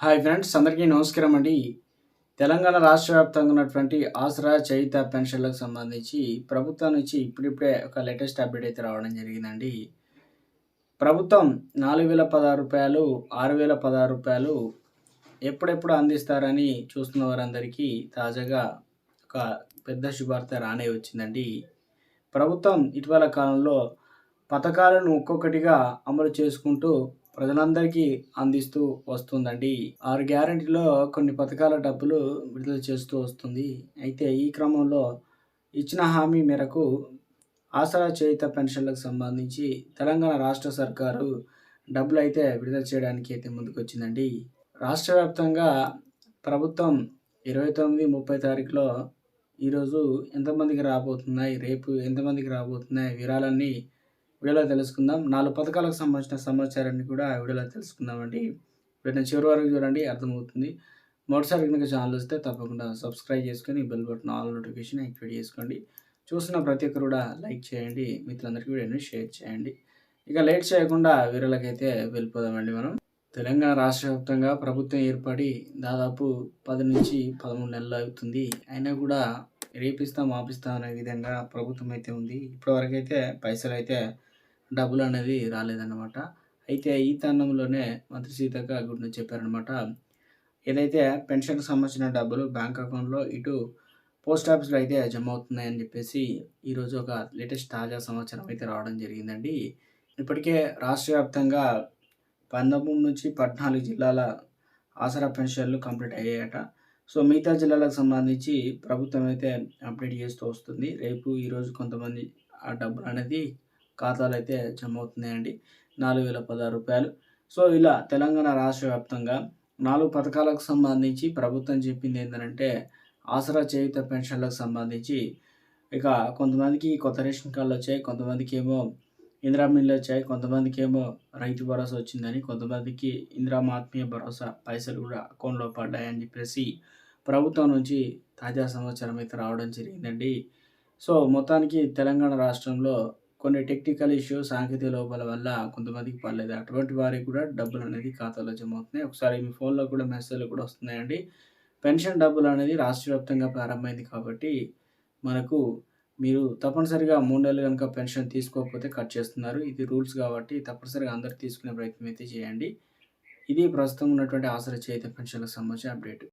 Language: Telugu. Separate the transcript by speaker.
Speaker 1: హాయ్ ఫ్రెండ్స్ అందరికీ నమస్కారం అండి. తెలంగాణ రాష్ట్ర వ్యాప్తంగా ఉన్నటువంటి ఆసరా చైత పెన్షన్లకు సంబంధించి ప్రభుత్వం నుంచి ఇప్పుడిప్పుడే ఒక లేటెస్ట్ అప్డేట్ అయితే రావడం జరిగిందండి. ప్రభుత్వం నాలుగు వేల పదహారు రూపాయలు ఆరు వేల పదహారు రూపాయలు ఎప్పుడెప్పుడు అందిస్తారని చూస్తున్న వారందరికీ తాజాగా ఒక పెద్ద శుభార్త రానే వచ్చిందండి. ప్రభుత్వం ఇటీవల కాలంలో పథకాలను ఒక్కొక్కటిగా అమలు చేసుకుంటూ ప్రజలందరికీ అందిస్తూ వస్తుందండి. ఆరు గ్యారంటీలో కొన్ని పథకాల డబ్బులు విడుదల చేస్తూ వస్తుంది. అయితే ఈ క్రమంలో ఇచ్చిన హామీ మేరకు ఆసరా చేయుత పెన్షన్లకు సంబంధించి తెలంగాణ రాష్ట్ర సర్కారు డబ్బులు అయితే విడుదల చేయడానికి అయితే ముందుకొచ్చిందండి. రాష్ట్ర వ్యాప్తంగా ప్రభుత్వం ఇరవై తొమ్మిది ముప్పై తారీఖులో ఈరోజు ఎంతమందికి రాబోతున్నాయి రేపు ఎంతమందికి రాబోతున్నాయి వివరాలన్నీ వీడియోలో తెలుసుకుందాం. నాలుగు పథకాలకు సంబంధించిన సమాచారాన్ని కూడా వీడియోలో తెలుసుకుందామండి. వీటిని చివరి వరకు చూడండి అర్థమవుతుంది. మొదటిసారి కనుక ఛానల్ వస్తే తప్పకుండా సబ్స్క్రైబ్ చేసుకొని bell button all notification activate చేసుకోండి. చూసిన ప్రతి ఒక్కరు కూడా లైక్ చేయండి మిత్రులందరికీ వీడియోని షేర్ చేయండి. ఇక లేట్ చేయకుండా వీరలకైతే వెళ్ళిపోదామండి మనం. తెలంగాణ రాష్ట్ర వ్యాప్తంగా ప్రభుత్వం ఏర్పడి దాదాపు పది నుంచి పదమూడు నెలలు అవుతుంది. అయినా కూడా రేపిస్తాం ఆపిస్తాం అనే విధంగా ప్రభుత్వం అయితే ఉంది. ఇప్పటివరకు అయితే పైసలు అయితే డబ్బులు అనేది రాలేదన్నమాట. అయితే ఈ తరుణంలోనే మంత్రి సీతక్క గుడిని చెప్పారనమాట ఏదైతే పెన్షన్కి సంబంధించిన డబ్బులు బ్యాంక్ అకౌంట్లో ఇటు పోస్ట్ ఆఫీస్లో అయితే జమ అవుతున్నాయని చెప్పేసి ఈరోజు ఒక లేటెస్ట్ తాజా సమాచారం అయితే రావడం జరిగిందండి. ఇప్పటికే రాష్ట్ర వ్యాప్తంగా పంతొమ్మిది నుంచి పద్నాలుగు జిల్లాల ఆసరా పెన్షన్లు కంప్లీట్ అయ్యాయట. సో మిగతా జిల్లాలకు సంబంధించి ప్రభుత్వం అయితే అప్డేట్ చేస్తూ వస్తుంది. రేపు ఈరోజు కొంతమంది ఆ డబ్బులు అనేది ఖాతాలు అయితే జమ అవుతున్నాయండి నాలుగు వేల పదహారు రూపాయలు. సో ఇలా తెలంగాణ రాష్ట్ర వ్యాప్తంగా నాలుగు పథకాలకు సంబంధించి ప్రభుత్వం చెప్పింది ఏంటంటే ఆసరా చేయుత పెన్షన్లకు సంబంధించి ఇక కొంతమందికి కొత్త రేషన్ కార్డులు వచ్చాయి కొంతమందికి ఏమో ఇందిరా మిల్లు వచ్చాయి కొంతమందికి ఏమో రైతు భరోసా వచ్చిందని కొంతమందికి ఇందిరా ఆత్మీయ భరోసా పైసలు కూడా అకౌంట్లో పడ్డాయని చెప్పేసి ప్రభుత్వం నుంచి తాజా సమాచారం అయితే రావడం జరిగిందండి. సో మొత్తానికి తెలంగాణ రాష్ట్రంలో కొన్ని టెక్నికల్ ఇష్యూ సాంకేతిక లోపాల వల్ల కొంతమందికి పర్లేదు. అటువంటి వారికి కూడా డబ్బులు అనేది ఖాతాలో జమ అవుతున్నాయి. ఒకసారి మీ ఫోన్లో కూడా మెసేజ్లు కూడా వస్తున్నాయండి. పెన్షన్ డబ్బులు అనేది రాష్ట్ర వ్యాప్తంగా ప్రారంభమైంది కాబట్టి మనకు మీరు తప్పనిసరిగా మూడు నెలలు కనుక పెన్షన్ తీసుకోకపోతే కట్ చేస్తున్నారు. ఇది రూల్స్ కాబట్టి తప్పనిసరిగా అందరు తీసుకునే ప్రయత్నం అయితే చేయండి. ఇది ప్రస్తుతం ఉన్నటువంటి ఆసరా చేత పెన్షన్లకు సంబంధించిన అప్డేట్.